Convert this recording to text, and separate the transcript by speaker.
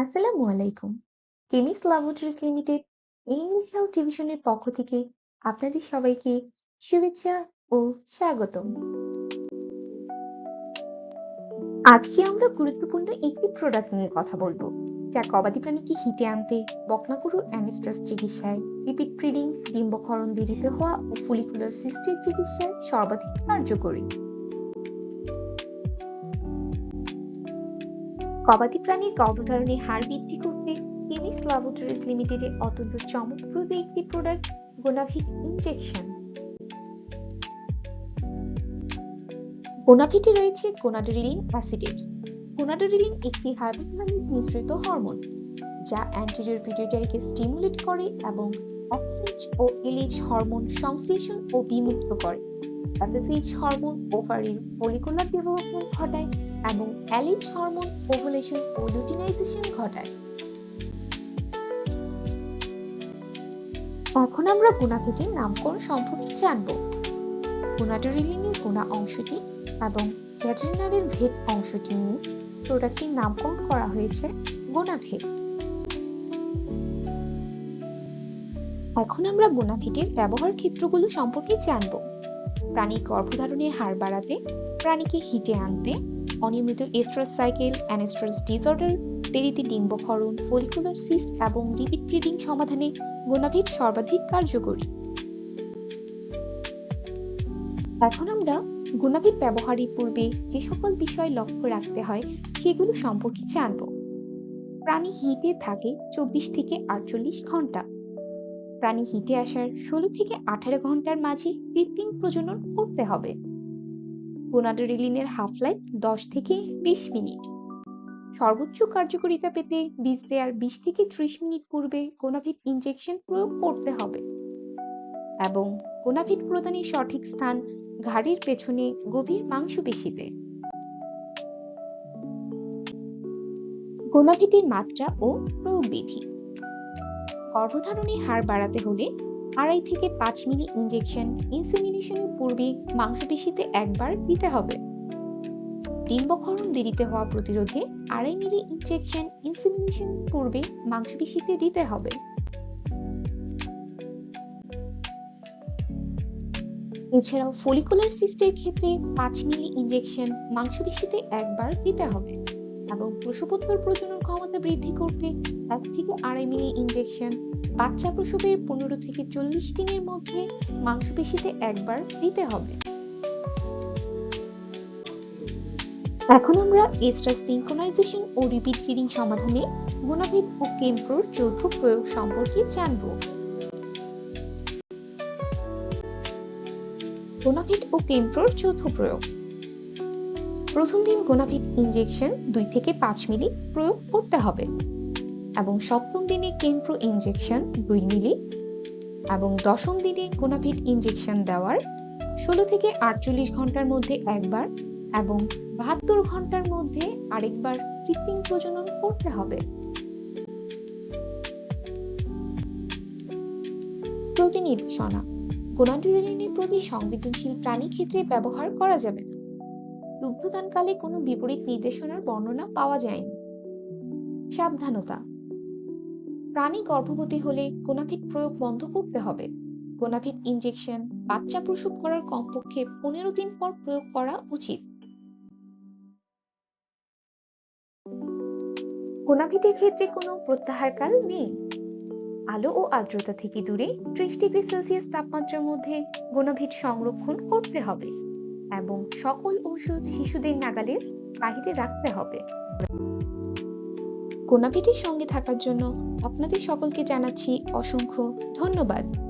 Speaker 1: আসসালামু আলাইকুম। Chemist laboratories limited animal health ডিভিশনের পক্ষ থেকে আপনাদের সবাইকে শুভেচ্ছা ও স্বাগতম। আজকে আমরা গুরুত্বপূর্ণ একটি প্রোডাক্ট নিয়ে কথা বলব, যা গবাদি প্রাণীকে হিটে আনতে বকনাকুরু অ্যানিস্ট্রাস চিকিৎসায় রিপিট ব্রিডিং ডিম্বক্ষরণ দেরিতে হওয়া ও ফুলিকুলার সিস্টের চিকিৎসায় সর্বাধিক কার্যকরী। গবাদি প্রাণীর গর্ভধারণের হার বৃদ্ধি করতে কেমিস ল্যাবরেটরিজ লিমিটেডের অত্যন্ত চমকপ্রদ একটি প্রোডাক্ট গোনাভিট ইনজেকশন গোনাভিটে রয়েছে গোনাডোরিলিন অ্যাসিডেট গোনাডোরিলিন একটি হাইপোথ্যালামিক মিশ্রিত হরমোন, যা অ্যান্টিরিয়র পিটুইটারিকে স্টিমুলেট করে এবং এফএসএইচ ও এলএইচ হরমোন সংশ্লেষণ ও বিমুক্ত করে। এফএসএইচ হরমোন ওভারির ফলিকুলার ডেভেলপমেন্ট ঘটায় এবং অ্যালিচ হরমোন ওভুলেশন ও লুটিনাইজেশন ঘটায়। এখন আমরা গুণাভিটির নামকরণ সম্পর্কে জানব। গুণাডোরিলিনের গুণা অংশটি এবং ভেটেরিনারির ভেট অংশটি নিয়ে প্রোডাক্টটির নামকরণ করা হয়েছে গোনাভেট এখন আমরা গোনাভিটের ব্যবহার ক্ষেত্রগুলো সম্পর্কে জানব। প্রাণীর গর্ভধারণের হার বাড়াতে, প্রাণীকে হিটে আনতে, অনিয়মিত এস্ট্রাস সাইকেল অ্যানেস্ট্রাস ডিসঅর্ডার দেরিতে ডিম্বক্ষরণ ফলিকুলার সিস্ট এবং রিপিট ব্রিডিং সমাধানে গোনাভিট সর্বাধিক কার্যকরী। এখন আমরা গুণাভিট ব্যবহারের পূর্বে যে সকল বিষয় লক্ষ্য রাখতে হয়, সেগুলো সম্পর্কে জানব। প্রাণী হিটে থাকে চব্বিশ থেকে আটচল্লিশ ঘণ্টা। প্রাণী হিটে আসার ষোলো থেকে আঠারো ঘণ্টার মাঝে কৃত্রিম প্রজনন করতে হবে। গোনাডোরিলিনের হাফ লাইফ দশ থেকে বিশ মিনিট। সর্বোচ্চ পেতে বীজ বিশ থেকে ত্রিশ মিনিট পূর্বে গোনাভিট ইনজেকশন প্রয়োগ করতে হবে। এবং গোনাভিট প্রদানের সঠিক স্থান ঘাড়ের পেছনে গভীর মাংসপেশিতে। গোনাভিটের মাত্রা ও প্রয়োগ বিধি। গর্ভধারণের হার বাড়াতে হলে আড়াই থেকে পাঁচ মিলি ইনজেকশন ইনসেমিনেশনের পূর্বে মাংসপেশিতে একবার দিতে হবে। ডিম্বক্ষরণ দেরিতে হওয়া প্রতিরোধে আড়াই মিলি ইনজেকশন ইনসেমিনেশন পূর্বে মাংসপেশিতে দিতে হবে। এছাড়াও ফলিকুলার সিস্টের ক্ষেত্রে পাঁচ মিলি ইনজেকশন মাংসপেশিতে একবার দিতে হবে। এবং প্রসবোত্তর প্রজনন ক্ষমতা বৃদ্ধি করতে এক থেকে আড়াই মিলি ইনজেকশন বাচ্চা প্রসবের পনেরো থেকে চল্লিশ দিনের মধ্যে মাংসপেশিতে একবার দিতে হবে। এখন আমরা এস্ট্রাস সিনক্রোনাইজেশন ও রিপিট ব্রিডিং সমাধানে গুণাভিট ও কেমপ্রোর যৌথ প্রয়োগ সম্পর্কে জানব। গোনাভিট ও কেমপ্রোর যৌথ প্রয়োগ। প্রথম দিন গোনাভিট ইনজেকশন দুই থেকে পাঁচ মিলি প্রয়োগ করতে হবে। এবং সপ্তম দিনে কেমপ্রো ইনজেকশন দুই মিলি এবং দশম দিনে গোনাভিট ইনজেকশন দেওয়ার ষোলো থেকে আটচল্লিশ ঘণ্টার মধ্যে একবার এবং বাহাত্তর ঘণ্টার মধ্যে আরেকবার কৃত্রিম প্রজনন করতে হবে। প্রতিনির্দেশনা গোনাডোরিলিনের প্রতি সংবেদনশীল প্রাণী ক্ষেত্রে ব্যবহার করা যাবে না। দুগ্ধদানকালে কোনো বিপরীত নির্দেশনার বর্ণনা পাওয়া যায়নি। সাবধানতা। প্রাণী গর্ভবতী হলে গোনাভিট প্রয়োগ বন্ধ করতে হবে। গোনাভিট ইনজেকশন বাচ্চা প্রসব করার কমপক্ষে পনেরো দিন পর প্রয়োগ করা উচিত। গোনাভিটের ক্ষেত্রে কোনো প্রত্যাহারকাল নেই। আলো ও আর্দ্রতা থেকে দূরে ত্রিশ ডিগ্রি সেলসিয়াস তাপমাত্রার মধ্যে গোনাভিট সংরক্ষণ করতে হবে। এবং সকল ওষুধ শিশুদের নাগালের বাহিরে রাখতে হবে। কোনাভিটির সঙ্গে থাকার জন্য আপনাদের সকলকে জানাচ্ছি অসংখ্য ধন্যবাদ।